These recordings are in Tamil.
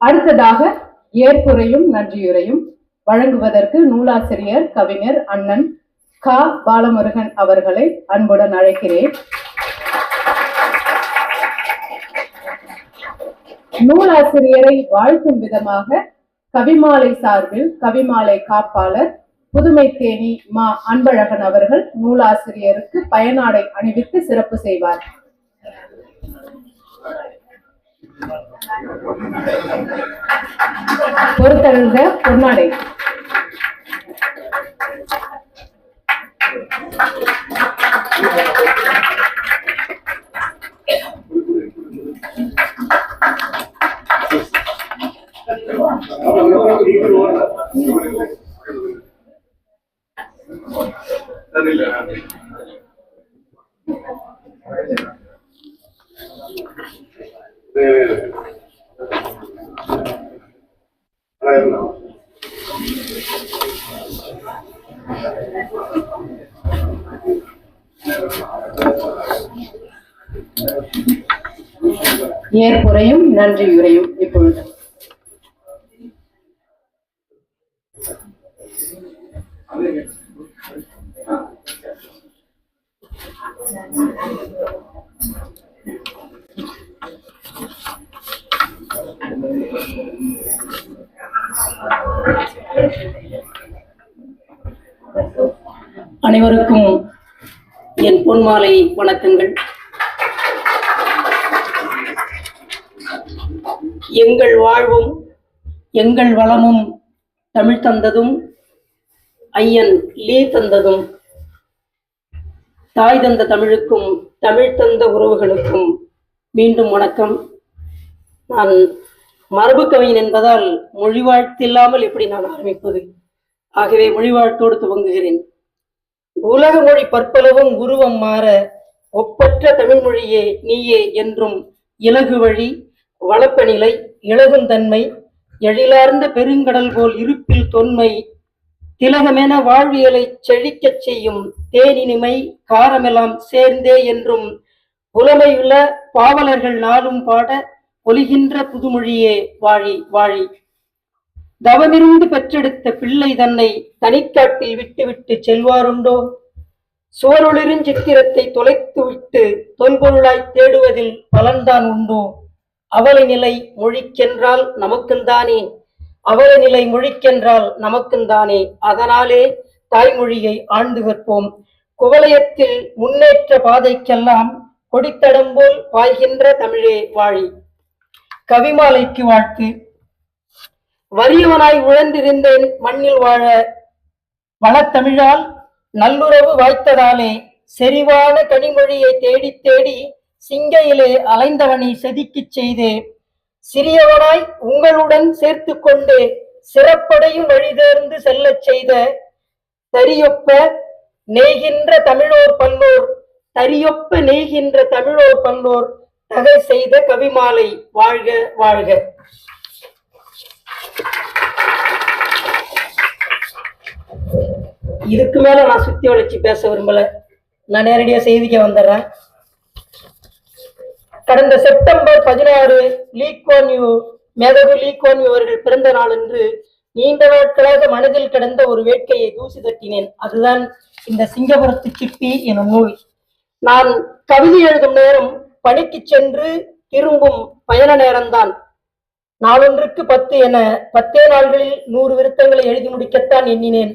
அடுத்ததாக ஏற்புரையும் நன்றியுரையும் வழங்குவதற்கு நூலாசிரியர் கவிஞர் அண்ணன் கா. பாலமுருகன் அவர்களை அன்புடன் அழைக்கிறேன். நூலாசிரியரை வாழ்த்தும் விதமாக கவிமாலை சார்பில் கவிமாலை காப்பாளர் புதுமை தேனி மா. அன்பழகன் அவர்கள் நூலாசிரியருக்கு பயனாடை அணிவித்து சிறப்பு செய்வார். பொறுத்தழுந்த பொன்னாடை ஏற்புரையும் நன்றியுரையும் இப்பொழுது. அனைவருக்கும் என் பொன்மாலை வணக்கங்கள். எங்கள் வாழ்வும் எங்கள் வளமும் தமிழ் தந்ததும் ஐயன் லீ தந்ததும் தாய் தந்த தமிழுக்கும் தமிழ் தந்த உறவுகளுக்கும் மீண்டும் வணக்கம். நான் மரபு கவிஞன் என்பதால் மொழி வாழ்த்தில்லாமல் எப்படி நான் ஆரம்பிப்பது? ஆகவே மொழி வாழ்த்தோடு துவங்குகிறேன். உலக மொழி பற்பளவும் உருவம் மாற ஒப்பற்ற தமிழ் மொழியே நீயே என்றும் இலகு வழி வளப்பநிலை இளகுந்தன்மை எழிலார்ந்த பெருங்கடல் போல் இருப்பில் தொன்மை திலகமென வாழ்வியலை செழிக்கச் செய்யும் தேனினிமை காரமெல்லாம் சேர்ந்தே என்றும் புலமையுள்ள பாவலர்கள் நாளும் பாட ஒலிகின்ற புதுமொழியே வாழி வாழி. தவமிருந்து பெற்றெடுத்த பிள்ளை தன்னை தனிக்காட்டில் விட்டுவிட்டு செல்வாருண்டோ? சுவரொளிருஞ்சித்திரத்தை தொலைத்துவிட்டு தொல்பொருளாய் தேடுவதில் பலன்தான் உண்டோ? அவல நிலை மொழிக்கென்றால் நமக்குந்தானே அவல நிலை மொழிக்கென்றால் நமக்குந்தானே அதனாலே தாய்மொழியை ஆழ்ந்து கற்போம் குவலயத்தில் முன்னேற்ற பாதைக்கெல்லாம் கொடித்தடம் போல் பாய்கின்ற தமிழே வாழி. கவிமாலைக்கு வாழ்த்து. வறியவனாய் உழந்திருந்தேன் மண்ணில் வாழ. வளத்தமிழால் நல்லுறவு வாய்த்ததாலே செறிவான கனிமொழியை தேடி தேடி சிங்கையிலே அலைந்தவனை செதுக்கிச் செய்தே. சிறியவனாய் உங்களுடன் சேர்த்து கொண்டு சிறப்படையும் வழிதேர்ந்து செல்லச் செய்த. தரியொப்ப நெய்கின்ற தமிழோர் பல்லோர் தரியொப்ப நெய்கின்ற தமிழோர் பல்லோர் நகை செய்த கவிமாலை வாழ்க வாழ்க. இதுக்கு மேல நான் சுத்தி வளைச்சு பேச விரும்பல. நான் நேரடியா செய்திக்கு வந்துடுறேன். கடந்த செப்டம்பர் பதினாறு லீக்வான் யூ மேதகு லீக்வான் யூ அவர்கள் பிறந்த நாள் என்று நீண்ட நாட்களாக மனதில் கிடந்த ஒரு வேட்கையை தூசி தட்டினேன். அதுதான் இந்த சிங்கபுரத்து சிப்பி எனும் நூல். நான் கவிதை எழுதும் நேரம் பணிக்கு சென்று திரும்பும் பயண நேரம்தான். நாளொன்றுக்கு பத்து என பத்தே நாள்களில் நூறு விருத்தங்களை எழுதி முடிக்கத்தான் எண்ணினேன்.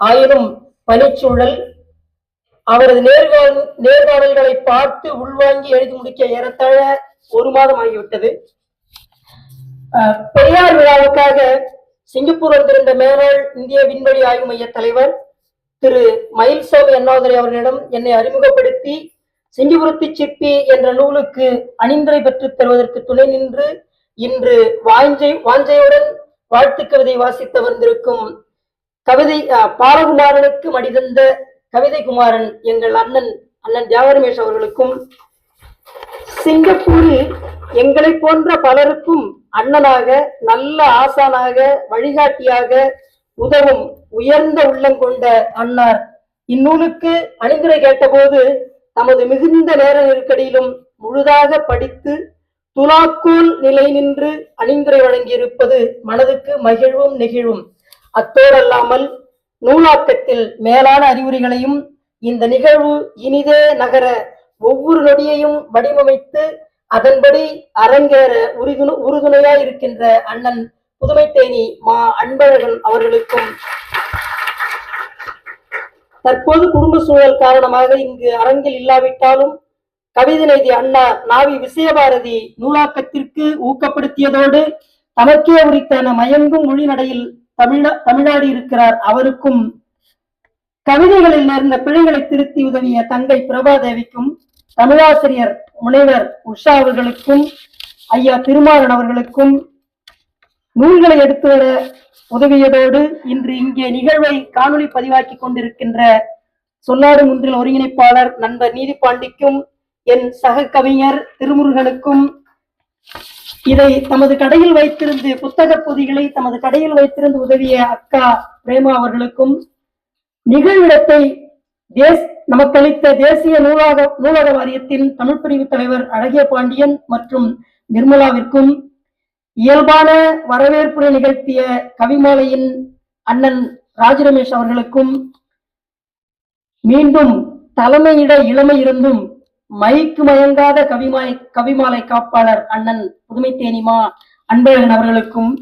ஆயினும் பனிச்சூழல் அவரது நேர்காண நேர்காணல்களை பார்த்து உள்வாங்கி எழுதி முடிக்க ஏறத்தாழ ஒரு மாதம் ஆகிவிட்டது. பெரியார் விழாவுக்காக சிங்கப்பூர் வந்திருந்த மேலாள் இந்திய விண்வெளி ஆய்வு மைய தலைவர் திரு மயில்சாமி அண்ணாதுரை அவர்களிடம் என்னை அறிமுகப்படுத்தி சிங்கபுரத்து சிற்பி என்ற நூலுக்கு அணிந்துரை பெற்றுத் தருவதற்கு துணை நின்று இன்று வாஞ்சை வாஞ்சையுடன் வாழ்த்து கவிதை வாசித்து வந்திருக்கும் கவிதை அஹ், பாலகுமாரனுக்கு மடிதந்த கவிதை குமாரன் எங்கள் அண்ணன் அண்ணன் தியாகரமேஷ் அவர்களுக்கும் சிங்கப்பூரில் எங்களை போன்ற பலருக்கும் அண்ணனாக நல்ல ஆசானாக வழிகாட்டியாக உதவும் உயர்ந்த உள்ளம் கொண்ட அன்னார். இந்நூலுக்கு அணிந்துரை கேட்டபோது தமது மிகுந்த நேர நெருக்கடியிலும் முழுதாக படித்து துலாக்கோல் நிலை நின்று அணிந்துரை வழங்கியிருப்பது மனதுக்கு மகிழ்வும் நெகிழ்வும் அத்தோடல்லாமல் நூலாக்கத்தில் மேலான அறிவுரைகளையும் இந்த நிகழ்வு இனிதே நகர ஒவ்வொரு நொடியையும் வடிவமைத்து அதன்படி அரங்கேற உறுதுணை உறுதுணையாய் இருக்கின்ற அண்ணன் புதுமை தேனி மா அன்பழகன் அவர்களுக்கும் தற்போது குடும்ப சூழல் காரணமாக இங்கு அரங்கில் இல்லாவிட்டாலும் கவிதை அண்ணா நாவி விசயபாரதி நூலாக்கத்திற்கு ஊக்கப்படுத்தியதோடு தமக்கே உரித்தான மயங்கும் மொழி நடையில் தமிழ தமிழ்நாடு இருக்கிறார் அவருக்கும் கவிதைகளில் நேர்ந்த பிழைகளை திருத்தி உதவிய தங்கை பிரபாதேவிக்கும் தமிழாசிரியர் முனைவர் உஷா அவர்களுக்கும் ஐயா திருமாறன் அவர்களுக்கும் நூல்களை எடுத்து வர உதவியதோடு இன்று இங்கே நிகழ்வை காணொளி பதிவாக்கி கொண்டிருக்கின்ற சொல்லாடு முன்றில் ஒருங்கிணைப்பாளர் நண்பர் நீதிபாண்டிக்கும் என் சக கவிஞர் திருமுருகனுக்கும் இதை தமது கடையில் வைத்திருந்து புத்தக பொதிகளை தமது கடையில் வைத்திருந்து உதவிய அக்கா பிரேமா அவர்களுக்கும் நிகழ்விடத்தை தேஸ் நமக்களித்த தேசிய நூலக நூலக வாரியத்தின் தமிழ் பிரிவு தலைவர் அழகிய பாண்டியன் மற்றும் நிர்மலாவிற்கும் இயல்பான வரவேற்புரை நிகழ்த்திய கவிமாலையின் அண்ணன் ராஜரமேஷ் அவர்களுக்கும் மீண்டும் தலைமையிட இளமை இருந்தும் மைக்கு மயங்காத கவிமாய் கவிமாலை காப்பாளர் அண்ணன் புதுமை தேனிமா அன்பழகன் அவர்களுக்கும்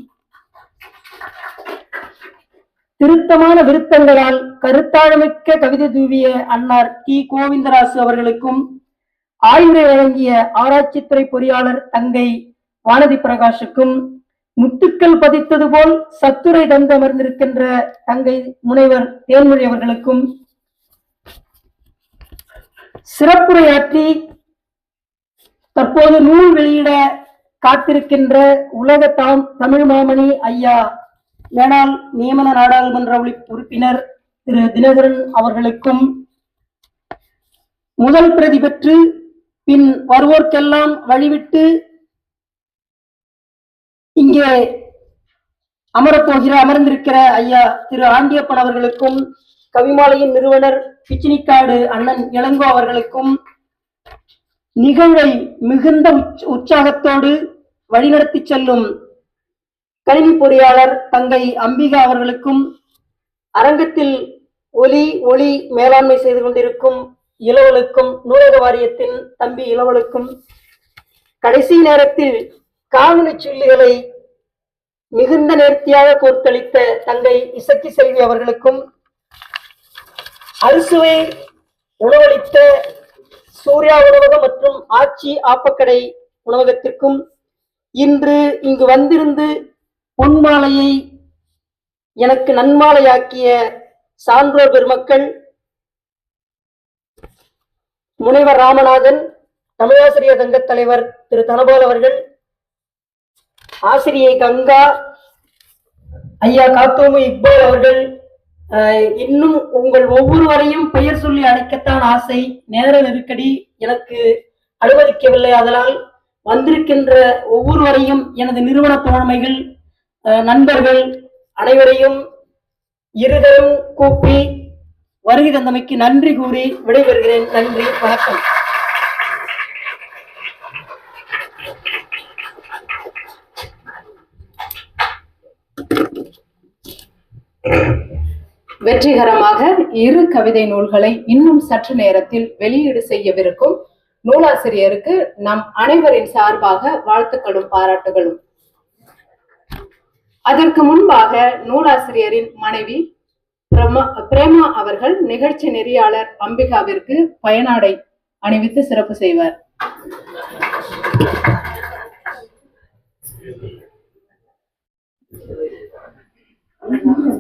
திருத்தமான விருத்தங்களால் கருத்தாழமிக்க கவிதை தூவிய அன்னார் டி. கோவிந்தராசு அவர்களுக்கும் ஆய்வுரை வழங்கிய ஆராய்ச்சித்துறை பொறியாளர் தங்கை வானதி பிரகாஷுக்கும் முத்துக்கள் பதித்தது போல் சத்துரை தந்து அமர்ந்திருக்கின்ற தங்கை முனைவர் தேன்மொழி அவர்களுக்கும் சிறப்புரையாற்றி தற்போது நூல் வெளியிட காத்திருக்கின்ற உலக தாம் தமிழ் மாமணி ஐயா மேனாள் நியமன நாடாளுமன்ற உறுப்பினர் திரு தினகரன் அவர்களுக்கும் முதல் பிரதி பெற்று பின் வருவோர்க்கெல்லாம் வழிவிட்டு இங்கே அமரப்போகிற அமர்ந்திருக்கிற ஐயா திரு ஆண்டியப்பன் அவர்களுக்கும் கவிமாலையின் நிறுவனர் பிச்சினிக்காடு அண்ணன் இளங்கோ அவர்களுக்கும் நிகழ்வை மிகுந்த உற்சாகத்தோடு வழிநடத்தி செல்லும் கணினி பொறியாளர் தங்கை அம்பிகா அவர்களுக்கும் அரங்கத்தில் ஒலி ஒளி மேலாண்மை செய்து கொண்டிருக்கும் இளவலுக்கும் நூலக வாரியத்தின் தம்பி இளவலுக்கும் கடைசி நேரத்தில் காணொலி சொல்லிகளை மிகுந்த நேர்த்தியாக கோர்த்தளித்த தங்கை இசக்கி செல்வி அவர்களுக்கும் அறுசுவை உணவளித்த சூர்யா உணவகம் மற்றும் ஆச்சி ஆப்பக்கடை உணவகத்திற்கும் இன்று இங்கு வந்திருந்து பொன்மாலையை எனக்கு நன்மாலையாக்கிய சான்றோர் பெருமக்கள் முனைவர் ராமநாதன் தமிழாசிரியர் சங்கத் தலைவர் திரு தனபால் அவர்கள் ஆசிரியை கங்கா ஐயா காத்தோமு இக்பால் அவர்கள் அஹ், இன்னும் உங்கள் ஒவ்வொருவரையும் பெயர் சொல்லி அழைக்கத்தான் ஆசை. நேர நெருக்கடி எனக்கு அனுமதிக்கவில்லை. அதனால் வந்திருக்கின்ற ஒவ்வொருவரையும் எனது நிறுவன தோழமைகள் அஹ், நண்பர்கள் அனைவரையும் இருதரும் கூப்பி வருகை தந்தமைக்கு நன்றி கூறி விடைபெறுகிறேன். நன்றி வணக்கம். வெற்றிகரமாக இரு கவிதை நூல்களை இன்னும் சற்று நேரத்தில் வெளியீடு செய்யவிருக்கும் நூலாசிரியருக்கு நம் அனைவரின் சார்பாக வாழ்த்துக்களும் பாராட்டுகளும். அதற்கு முன்பாக நூலாசிரியரின் மனைவி பிரமா பிரேமா அவர்கள் நிகழ்ச்சி நெறியாளர் அம்பிகாவிற்கு பயனாடை அணிவித்து சிறப்பு செய்வார்.